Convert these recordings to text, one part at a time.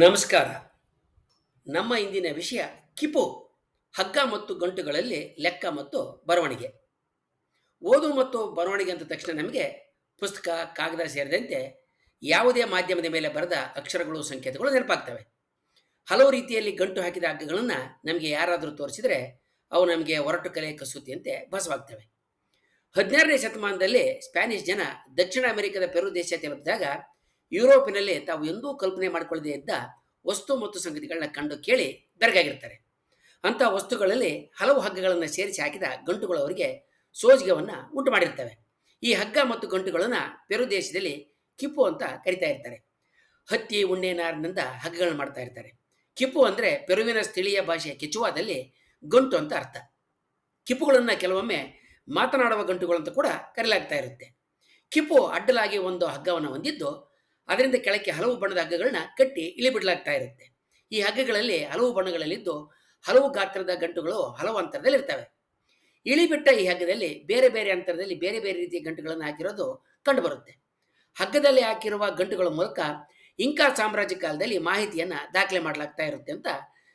ನಮಸ್ಕಾರ. ನಮ್ಮ ಇಂದಿನ ವಿಷಯ ಕಿಪು, ಹಗ್ಗ ಮತ್ತು ಗಂಟುಗಳಲ್ಲಿ ಲೆಕ್ಕ ಮತ್ತು ಬರವಣಿಗೆ. ಓದು ಮತ್ತು ಬರವಣಿಗೆ ಅಂತ ತಕ್ಷಣ ನಮಗೆ ಪುಸ್ತಕ, ಕಾಗದ ಸೇರಿದಂತೆ ಯಾವುದೇ ಮಾಧ್ಯಮದ ಮೇಲೆ ಬರೆದ ಅಕ್ಷರಗಳು, ಸಂಕೇತಗಳು ನೆನಪಾಗ್ತವೆ. ಹಲವು ರೀತಿಯಲ್ಲಿ ಗಂಟು ಹಾಕಿದ ಹಗ್ಗಗಳನ್ನು ನಮಗೆ ಯಾರಾದರೂ ತೋರಿಸಿದರೆ ಅವು ನಮಗೆ ಹೊರಟು ಕಲೆ, ಕಸೂತಿಯಂತೆ ಭಾಸವಾಗ್ತವೆ. ಹದಿನಾರನೇ ಶತಮಾನದಲ್ಲಿ ಸ್ಪ್ಯಾನಿಷ್ ಜನ ದಕ್ಷಿಣ ಅಮೆರಿಕದ ಪೆರು ದೇಶ ತಲುಪಿದಾಗ ಯುರೋಪಿನಲ್ಲಿ ತಾವು ಎಂದೂ ಕಲ್ಪನೆ ಮಾಡಿಕೊಳ್ಳದೇ ಇದ್ದ ವಸ್ತು ಮತ್ತು ಸಂಗತಿಗಳನ್ನ ಕಂಡು ಕೇಳಿ ಬೆರಗಾಗಿರ್ತಾರೆ. ಅಂಥ ವಸ್ತುಗಳಲ್ಲಿ ಹಲವು ಹಗ್ಗಗಳನ್ನು ಸೇರಿಸಿ ಹಾಕಿದ ಗಂಟುಗಳು ಅವರಿಗೆ ಸೋಜಿಗವನ್ನು ಉಂಟು ಮಾಡಿರ್ತವೆ. ಈ ಹಗ್ಗ ಮತ್ತು ಗಂಟುಗಳನ್ನು ಪೆರು ದೇಶದಲ್ಲಿ ಕಿಪ್ಪು ಅಂತ ಕರಿತಾ ಇರ್ತಾರೆ. ಹತ್ತಿ, ಉಣ್ಣೆ, ನಾರಿನಿಂದ ಹಗ್ಗಗಳನ್ನು ಮಾಡ್ತಾ ಇರ್ತಾರೆ. ಕಿಪ್ಪು ಅಂದರೆ ಪೆರುವಿನ ಸ್ಥಳೀಯ ಭಾಷೆ ಕಿಚುವಾದಲ್ಲಿ ಗಂಟು ಅಂತ ಅರ್ಥ. ಕಿಪ್ಪುಗಳನ್ನು ಕೆಲವೊಮ್ಮೆ ಮಾತನಾಡುವ ಗಂಟುಗಳಂತ ಕೂಡ ಕರೆಯಲಾಗ್ತಾ ಇರುತ್ತೆ. ಕಿಪ್ಪು ಅಡ್ಡಲಾಗಿ ಒಂದು ಹಗ್ಗವನ್ನು ಹೊಂದಿದ್ದು ಅದರಿಂದ ಕೆಳಕ್ಕೆ ಹಲವು ಬಣ್ಣದ ಹಗ್ಗಗಳನ್ನ ಕಟ್ಟಿ ಇಳಿಬಿಡಲಾಗ್ತಾ ಇರುತ್ತೆ. ಈ ಹಗ್ಗಗಳಲ್ಲಿ ಹಲವು ಬಣ್ಣಗಳಲ್ಲಿದ್ದು ಹಲವು ಗಾತ್ರದ ಗಂಟುಗಳು ಹಲವು ಅಂತರದಲ್ಲಿ ಇರ್ತವೆ ಇಳಿಬಿಟ್ಟ ಈ ಹಗ್ಗದಲ್ಲಿ ಬೇರೆ ಬೇರೆ ಅಂತರದಲ್ಲಿ ಬೇರೆ ಬೇರೆ ರೀತಿಯ ಗಂಟುಗಳನ್ನು ಹಾಕಿರೋದು ಕಂಡುಬರುತ್ತೆ. ಹಗ್ಗದಲ್ಲಿ ಹಾಕಿರುವ ಗಂಟುಗಳ ಮೂಲಕ ಇಂಕಾ ಸಾಮ್ರಾಜ್ಯ ಕಾಲದಲ್ಲಿ ಮಾಹಿತಿಯನ್ನು ದಾಖಲೆ ಮಾಡಲಾಗ್ತಾ ಇರುತ್ತೆ ಅಂತ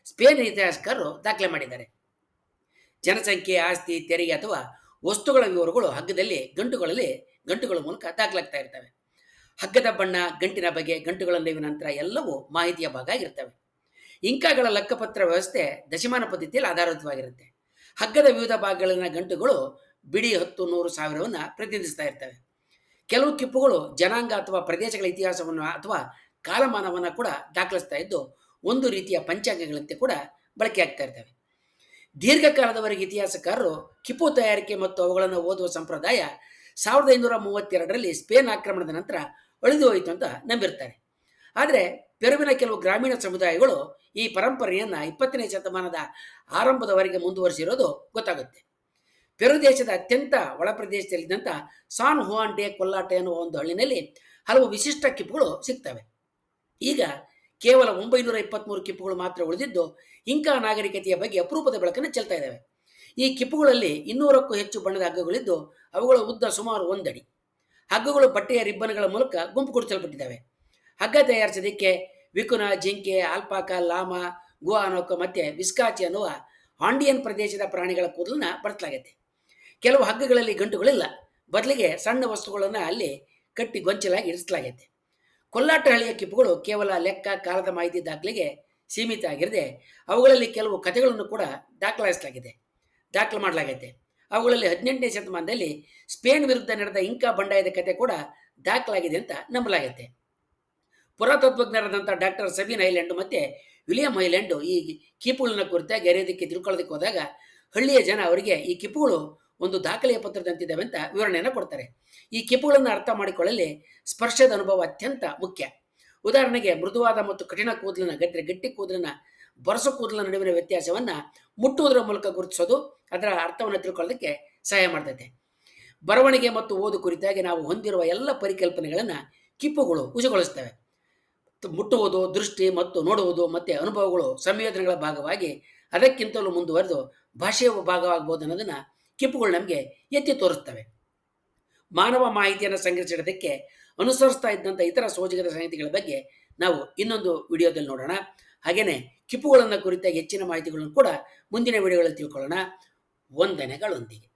ಸ್ಪೇನ್ ಇತಿಹಾಸಕಾರರು ದಾಖಲೆ ಮಾಡಿದ್ದಾರೆ. ಜನಸಂಖ್ಯೆ, ಆಸ್ತಿ, ತೆರಿಗೆ ಅಥವಾ ವಸ್ತುಗಳ ವಿವರಗಳು ಹಗ್ಗದಲ್ಲಿ ಗಂಟುಗಳಲ್ಲಿ ಗಂಟುಗಳ ಮೂಲಕ ದಾಖಲಾಗ್ತಾ ಇರ್ತವೆ. ಹಗ್ಗದ ಬಣ್ಣ, ಗಂಟಿನ ಬಗೆ, ಗಂಟುಗಳ ನಂತರ ಎಲ್ಲವೂ ಮಾಹಿತಿಯ ಭಾಗ ಆಗಿರ್ತವೆ. ಇಂಕಾಗಳ ಲೆಕ್ಕಪತ್ರ ವ್ಯವಸ್ಥೆ ದಶಮಾನ ಪದ್ಧತಿಯಲ್ಲಿ ಆಧಾರಿತವಾಗಿರುತ್ತೆ ಹಗ್ಗದ ವಿವಿಧ ಭಾಗಗಳಲ್ಲಿನ ಗಂಟುಗಳು ಬಿಡಿ ಹತ್ತು, ನೂರು ಸಾವಿರವನ್ನು ಪ್ರತಿನಿಧಿಸ್ತಾ ಇರ್ತವೆ. ಕೆಲವು ಕಿಪ್ಪುಗಳು ಜನಾಂಗ ಅಥವಾ ಪ್ರದೇಶಗಳ ಇತಿಹಾಸವನ್ನು ಅಥವಾ ಕಾಲಮಾನವನ್ನು ಕೂಡ ದಾಖಲಿಸ್ತಾ ಇದ್ದು, ಒಂದು ರೀತಿಯ ಪಂಚಾಂಗಗಳಂತೆ ಕೂಡ ಬಳಕೆ ಆಗ್ತಾ ಇರ್ತವೆ. ದೀರ್ಘಕಾಲದವರೆಗೆ ಇತಿಹಾಸಕಾರರು ಕಿಪ್ಪು ತಯಾರಿಕೆ ಮತ್ತು ಅವುಗಳನ್ನು ಓದುವ ಸಂಪ್ರದಾಯ ಸಾವಿರದ ಐನೂರ ಮೂವತ್ತೆರಡರಲ್ಲಿ ಸ್ಪೇನ್ ಆಕ್ರಮಣದ ನಂತರ ಅಳಿದು ಹೋಯಿತು ಅಂತ ನಂಬಿರ್ತಾರೆ. ಆದರೆ ಪೆರುವಿನ ಕೆಲವು ಗ್ರಾಮೀಣ ಸಮುದಾಯಗಳು ಈ ಪರಂಪರೆಯನ್ನು ಇಪ್ಪತ್ತನೇ ಶತಮಾನದ ಆರಂಭದವರೆಗೆ ಮುಂದುವರಿಸಿರೋದು ಗೊತ್ತಾಗುತ್ತೆ. ಪೆರು ದೇಶದ ಅತ್ಯಂತ ಒಳ ಪ್ರದೇಶದಲ್ಲಿದ್ದಂಥ ಸಾನ್ ಹುವಾನ್ ಡೇ ಕೊಲ್ಲಾಟೆ ಎನ್ನುವ ಒಂದು ಹಳ್ಳಿನಲ್ಲಿ ಹಲವು ವಿಶಿಷ್ಟ ಕಿಪ್ಪುಗಳು ಸಿಗ್ತವೆ. ಈಗ ಕೇವಲ ಒಂಬೈನೂರ ಇಪ್ಪತ್ತ್ಮೂರು ಕಿಪ್ಪುಗಳು ಮಾತ್ರ ಉಳಿದಿದ್ದು, ಇಂಕಾ ನಾಗರಿಕತೆಯ ಬಗ್ಗೆ ಅಪರೂಪದ ಬೆಳಕನ್ನು ಚೆಲ್ತಾ ಇದ್ದಾವೆ ಈ ಕಿಪ್ಪುಗಳಲ್ಲಿ ಇನ್ನೂರಕ್ಕೂ ಹೆಚ್ಚು ಬಣ್ಣದ ಹಗ್ಗಗಳಿದ್ದು ಅವುಗಳ ಉದ್ದ ಸುಮಾರು ಒಂದಡಿ. ಹಗ್ಗಗಳು ಬಟ್ಟೆಯ ರಿಬ್ಬನ್ಗಳ ಮೂಲಕ ಗುಂಪು ಗುಡಿಸಲ್ಪಟ್ಟಿದ್ದಾವೆ ಹಗ್ಗ ತಯಾರಿಸೋದಕ್ಕೆ ವಿಕುನ, ಜಿಂಕೆ, ಆಲ್ಪಾಕ, ಲಾಮ ಗುವಾನೋಕ ಮತ್ತೆ ವಿಸ್ಕಾಚಿ ಅನ್ನುವ ಆಂಡಿಯನ್ ಪ್ರದೇಶದ ಪ್ರಾಣಿಗಳ ಕೂದಲನ್ನ ಬಳಸಲಾಗುತ್ತೆ ಕೆಲವು ಹಗ್ಗಗಳಲ್ಲಿ ಗಂಟುಗಳಿಲ್ಲ. ಬದಲಿಗೆ ಸಣ್ಣ ವಸ್ತುಗಳನ್ನು ಅಲ್ಲಿ ಕಟ್ಟಿ ಗೊಂಚಲಾಗಿ ಇರಿಸಲಾಗೈತೆ. ಕೊಲ್ಲಾಟ ಹಳ್ಳಿಯ ಕಿಪ್ಪುಗಳು ಕೇವಲ ಲೆಕ್ಕ, ಕಾಲದ ಮಾಹಿತಿ ದಾಖಲೆಗೆ ಸೀಮಿತ ಆಗಿರದೆ ಅವುಗಳಲ್ಲಿ ಕೆಲವು ಕಥೆಗಳನ್ನು ಕೂಡ ದಾಖಲಿಸಲಾಗಿದೆ ದಾಖಲು ಮಾಡಲಾಗೈತೆ. ಅವುಗಳಲ್ಲಿ ಹದಿನೆಂಟನೇ ಶತಮಾನದಲ್ಲಿ ಸ್ಪೇನ್ ವಿರುದ್ಧ ನಡೆದ ಇಂಕಾ ಬಂಡಾಯದ ಕತೆ ಕೂಡ ದಾಖಲಾಗಿದೆ ಅಂತ ನಂಬಲಾಗೈತೆ. ಪುರಾತತ್ವಜ್ಞರಾದಂಥ ಡಾಕ್ಟರ್ ಸಬೀನ್ ಐಲ್ಯಾಂಡ್ ಮತ್ತು ವಿಲಿಯಂ ಐಲ್ಯಾಂಡು ಈ ಕಿಪುಳನ್ನ ಕುರಿತಾಗಿ ಅರಿಯೋದಕ್ಕೆ ತಿಳ್ಕೊಳ್ಳೋದಕ್ಕೆ ಹೋದಾಗ ಹಳ್ಳಿಯ ಜನ ಅವರಿಗೆ ಈ ಕಿಪುಗಳು ಒಂದು ದಾಖಲೆಯ ಪತ್ರದಂತಿದ್ದಾವೆ ಅಂತ ವಿವರಣೆಯನ್ನು ಕೊಡ್ತಾರೆ. ಈ ಕಿಪುಗಳನ್ನು ಅರ್ಥ ಮಾಡಿಕೊಳ್ಳಲಿ ಸ್ಪರ್ಶದ ಅನುಭವ ಅತ್ಯಂತ ಮುಖ್ಯ. ಉದಾಹರಣೆಗೆ ಮೃದುವಾದ ಮತ್ತು ಕಠಿಣ ಕೂದಲಿನ ಗಟ್ಟಿ ಗಟ್ಟಿ ಕೂದಲನ್ನ ಬರಸು ಕೂದಲ ನಡುವಿನ ವ್ಯತ್ಯಾಸವನ್ನು ಮುಟ್ಟುವುದರ ಮೂಲಕ ಗುರುತಿಸೋದು ಅದರ ಅರ್ಥವನ್ನು ತಿಳ್ಕೊಳ್ಳೋದಕ್ಕೆ ಸಹಾಯ ಮಾಡ್ತೈತೆ. ಬರವಣಿಗೆ ಮತ್ತು ಓದು ಕುರಿತಾಗಿ ನಾವು ಹೊಂದಿರುವ ಎಲ್ಲ ಪರಿಕಲ್ಪನೆಗಳನ್ನು ಕಿಪ್ಪುಗಳು ಉಜಗೊಳಿಸ್ತವೆ. ಮುಟ್ಟುವುದು, ದೃಷ್ಟಿ ಮತ್ತು ನೋಡುವುದು ಮತ್ತು ಅನುಭವಗಳು ಸಂಯೋಜನೆಗಳ ಭಾಗವಾಗಿ ಅದಕ್ಕಿಂತಲೂ ಮುಂದುವರೆದು ಭಾಷೆಯ ಭಾಗವಾಗಬಹುದು ಅನ್ನೋದನ್ನು ಕಿಪ್ಪುಗಳು ನಮಗೆ ಎತ್ತಿ ತೋರಿಸ್ತವೆ. ಮಾನವ ಮಾಹಿತಿಯನ್ನು ಸಂಗ್ರಹಿಸಿಡೋದಕ್ಕೆ ಅನುಸರಿಸ್ತಾ ಇದ್ದಂಥ ಇತರ ಸೋಜಿಗದ ಸಂಗತಿಗಳ ಬಗ್ಗೆ ನಾವು ಇನ್ನೊಂದು ವಿಡಿಯೋದಲ್ಲಿ ನೋಡೋಣ. ಹಾಗೆಯೇ ಕಿಪ್ಪುಗಳನ್ನು ಕುರಿತ ಹೆಚ್ಚಿನ ಮಾಹಿತಿಗಳನ್ನು ಕೂಡ ಮುಂದಿನ ವಿಡಿಯೋಗಳಲ್ಲಿ ತಿಳ್ಕೊಳ್ಳೋಣ. ವಂದನೆಗಳೊಂದಿಗೆ.